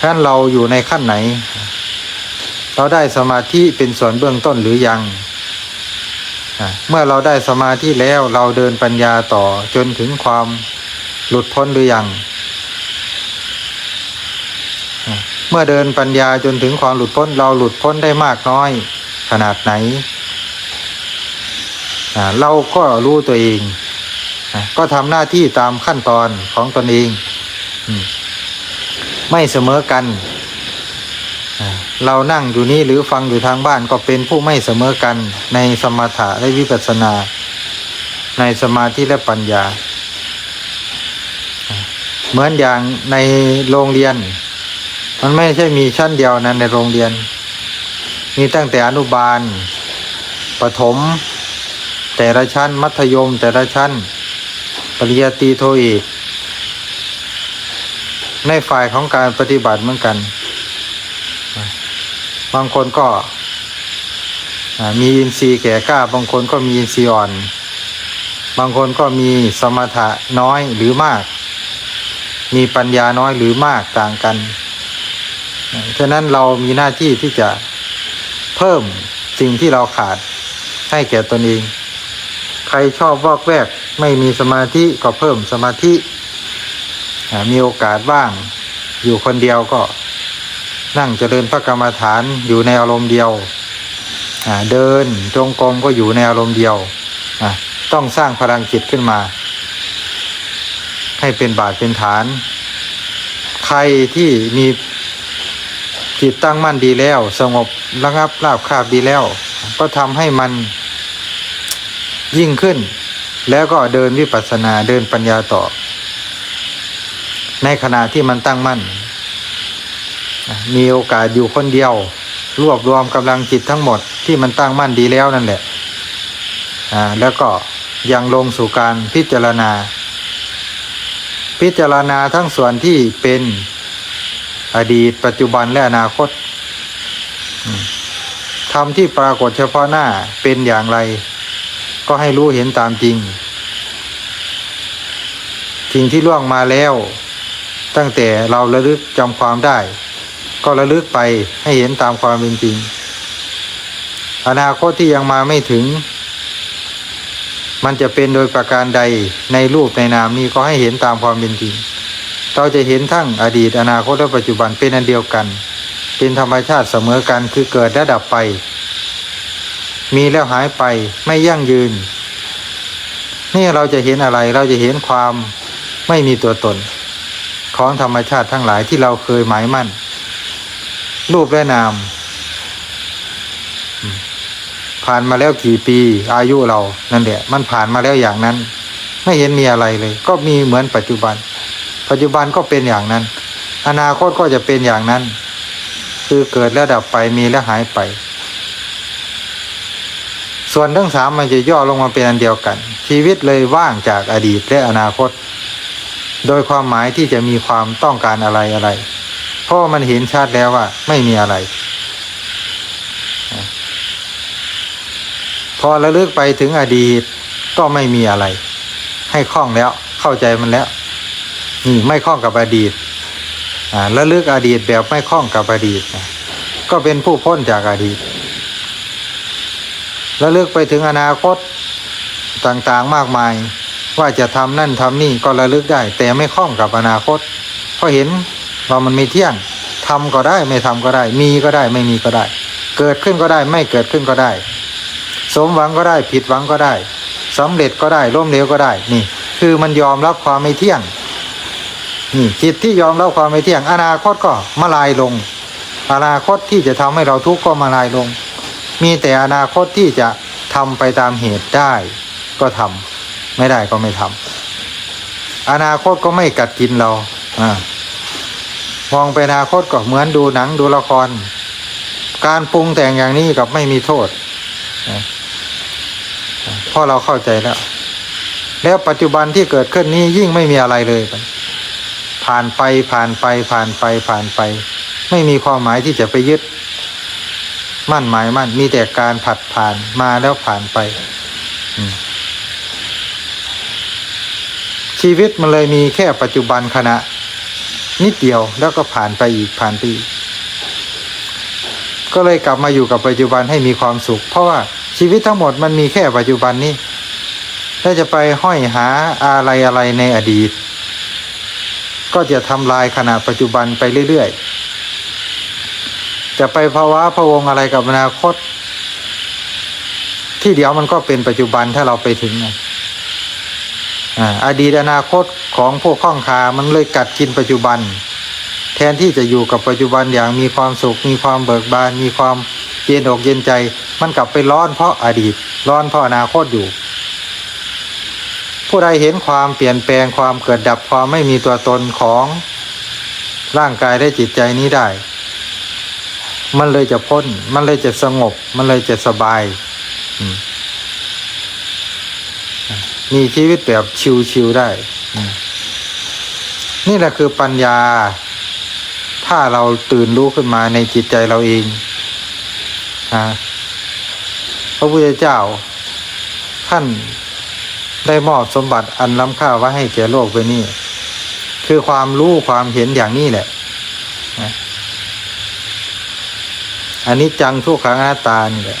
ฉะนั้นเราอยู่ในขั้นไหน เราได้สมาธิเป็นส่วนเบื้องต้นหรือยังเมื่อเราได้สมาธิแล้วเราเดินปัญญาต่อจนถึงความหลุดพ้นหรือยัง เมื่อเดินปัญญาจนถึงความหลุดพ้นเราหลุดพ้นได้มากน้อยขนาดไหน เราก็รู้ตัวเอง ก็ทำหน้าที่ตามขั้นตอนของตนเองอ ไม่เสมอกัน เรานั่งอยู่นี่หรือฟังอยู่ทางบ้านก็เป็นผู้ไม่เสมอกัน ในสมถะและวิปัสสนา ในสมาธิและปัญญา เหมือนอย่างในโรงเรียน มันไม่ใช่มีชั้นเดียวนะในโรงเรียน มีตั้งแต่อนุบาลประถม แต่ละชั้นมัธยมแต่ละชั้น ปริญญาตรีโทเอก ในฝ่ายของการปฏิบัติเหมือนกัน บางคนก็มีอินทรีย์แก่กล้า บางคนก็มีอินทรีย์อ่อน บางคนก็มีสมถะน้อยหรือมาก มีปัญญาน้อยหรือมากต่างกัน ฉะนั้นเรามีหน้าที่ที่จะเพิ่มสิ่งที่เราขาดให้แก่ตนเอง ใครชอบวอกแวกไม่มีสมาธิก็เพิ่มสมาธิ มีโอกาสบ้าง อยู่คนเดียวก็นั่งเจริญพระกรรมฐานอยู่ในอารมณ์เดียวเดินจงกรมก็อยู่ในอารมณ์เดียวต้องสร้างพลังจิตขึ้นมา ให้เป็นบาทเป็นฐาน ใครที่มีจิตตั้งมั่นดีแล้ว สงบระงับราบคาบดีแล้ว ก็ทำให้มันยิ่งขึ้น แล้วก็เดินวิปัสสนาเดินปัญญาต่อ ในขณะที่มันตั้งมั่น มีโอกาสอยู่คนเดียว รวบรวมกำลังจิตทั้งหมดที่มันตั้งมั่นดีแล้วนั่นแหละแล้วก็ยังลงสู่การพิจารณา พิจารณาทั้งส่วนที่เป็นอดีตปัจจุบันและอนาคตอืมทำที่ปรากฏเฉพาะหน้าเป็นอย่างไร ก็ให้รู้เห็นตามจริง สิ่งที่ล่วงมาแล้ว ตั้งแต่เราระลึกจำความได้ ก็ระลึกไปให้เห็นตามความเป็นจริง อนาคตที่ยังมาไม่ถึง มันจะเป็นโดยประการใดในรูปในนามนี้ก็ให้เห็นตามความเป็นจริง เราจะเห็นทั้งอดีตอนาคตและปัจจุบันเป็นอันเดียวกัน เป็นธรรมชาติเสมอกันคือเกิดและดับไป มีแล้วหายไปไม่ยั่งยืน นี่เราจะเห็นอะไรเราจะเห็นความไม่มีตัวตน ของธรรมชาติทั้งหลายที่เราเคยหมายมั่น รูปและนามอืมผ่านมาแล้วกี่ปี อายุเรานั่นแหละมันผ่านมาแล้วอย่างนั้น ไม่เห็นมีอะไรเลย ก็มีเหมือนปัจจุบัน ปัจจุบันก็เป็นอย่างนั้น อนาคตก็จะเป็นอย่างนั้น คือเกิดแล้วดับไปมีแล้วหายไป ส่วนทั้งสามมันจะย่อลงมาเป็นอันเดียวกัน ชีวิตเลยว่างจากอดีตและอนาคต โดยความหมายที่จะมีความต้องการอะไรอะไร เพราะมันเห็นชัดแล้วว่าไม่มีอะไร พอระลึกไปถึงอดีตก็ไม่มีอะไร ให้คล่องแล้วเข้าใจมันแล้ว นี่ไม่คล่องกับอดีตอ่าระลึกอดีตแบบไม่คล่องกับอดีตก็เป็นผู้พ้นจากอดีตระลึกไปถึงอนาคตต่างๆมากมาย ว่าจะทำนั่นทำนี่ก็ระลึกได้ แต่ไม่คล่องกับอนาคต เพราะเห็นว่ามันไม่เที่ยงทำก็ได้ไม่ทำก็ได้ มีก็ได้ไม่มีก็ได้ เกิดขึ้นก็ได้ไม่เกิดขึ้นก็ได้ สมหวังก็ได้ผิดหวังก็ได้สำเร็จก็ได้ล้มเหลวก็ได้นี่ คือมันยอมรับความไม่เที่ยงนี่จิตที่ยอมรับความไม่เที่ยง อนาคตก็มาลายลง อนาคตที่จะทำให้เราทุกข์ก็มาลายลง มีแต่อนาคตที่จะทำไปตามเหตุได้ ก็ทำ ไม่ได้ก็ไม่ทำอนาคตก็ไม่กัดกินเราอมองไปอนาคตก็เหมือนดูหนังดูละคร การปรุงแต่งอย่างนี้กับไม่มีโทษเพราะเราเข้าใจแล้ว แล้วปัจจุบันที่เกิดขึ้นนี้ยิ่งไม่มีอะไรเลย ผ่านไปผ่านไปผ่านไปผ่านไป ไม่มีความหมายที่จะไปยึด มั่นหมายมั่นมีแต่การผัดผ่านมาแล้วผ่านไป อืม ชีวิตมันเลยมีแค่ปัจจุบันขณะ นิดเดียวแล้วก็ผ่านไปอีกผ่านไปอีกก็เลยกลับมาอยู่กับปัจจุบันให้มีความสุข เพราะว่าชีวิตทั้งหมดมันมีแค่ปัจจุบันนี้ถ้าจะไปห้อยหาอะไรอะไรในอดีต ก็จะทำลายขณะปัจจุบันไปเรื่อยๆ จะไปภาวะพะวงอะไรกับอนาคต ที่เดียวมันก็เป็นปัจจุบันถ้าเราไปถึงนะ อดีตอนาคตของพวกข้องคามันเลยกัดกินปัจจุบัน แทนที่จะอยู่กับปัจจุบันอย่างมีความสุข มีความเบิกบาน มีความเย็นอกเย็นใจ มันกลับไปร้อนเพราะอดีต ร้อนเพราะอนาคตอยู่ ผู้ใดเห็นความเปลี่ยนแปลงความเกิดดับความไม่มีตัวตนของร่างกายและจิตใจนี้ได้ มันเลยจะพ้น มันเลยจะสงบ มันเลยจะสบาย อืม มีชีวิตแบบชิวๆได้อืมนี่แหละคือปัญญา ถ้าเราตื่นรู้ขึ้นมาในจิตใจเราเองนะพระพุทธเจ้า ท่านได้มอบสมบัติอันล้ำค่าไว้ให้แก่โลกไปนี่ คือความรู้ความเห็นอย่างนี้แหละนะอันนี้จังทุกขังอนัตตานี่แหละ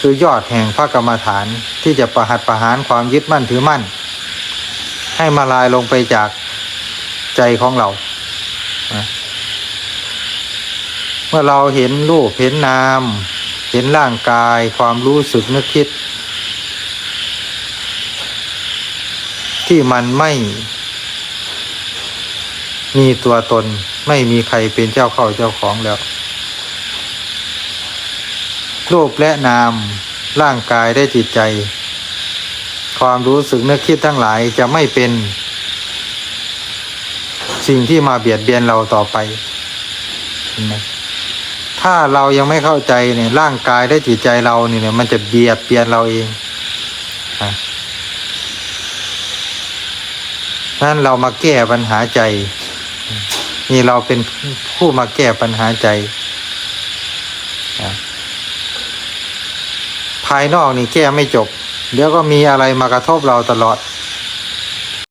คือยอดแห่งพระกรรมฐาน ที่จะประหัตประหารความยึดมั่นถือมั่น ให้มาลายลงไปจากใจของเรานะเมื่อเราเห็นรูปเห็นนาม เห็นร่างกายความรู้สึกนึกคิด ที่มันไม่มีตัวตนไม่มีใครเป็นเจ้าเข้าเจ้าของแล้วรูปและนามร่างกายได้จิตใจ ความรู้สึกนึกคิดทั้งหลายจะไม่เป็น สิ่งที่มาเบียดเบียนเราต่อไปเห็นไหมถ้าเรายังไม่เข้าใจเนี่ยร่างกายได้จิตใจเราเนี่ยมันจะเบียดเบียนเราเองอะนั้นเรามาแก้ปัญหาใจ นี่เราเป็นผู้มาแก้ปัญหาใจ ภายนอกนี่แก้ไม่จบ เดี๋ยวก็มีอะไรมากระทบเราตลอด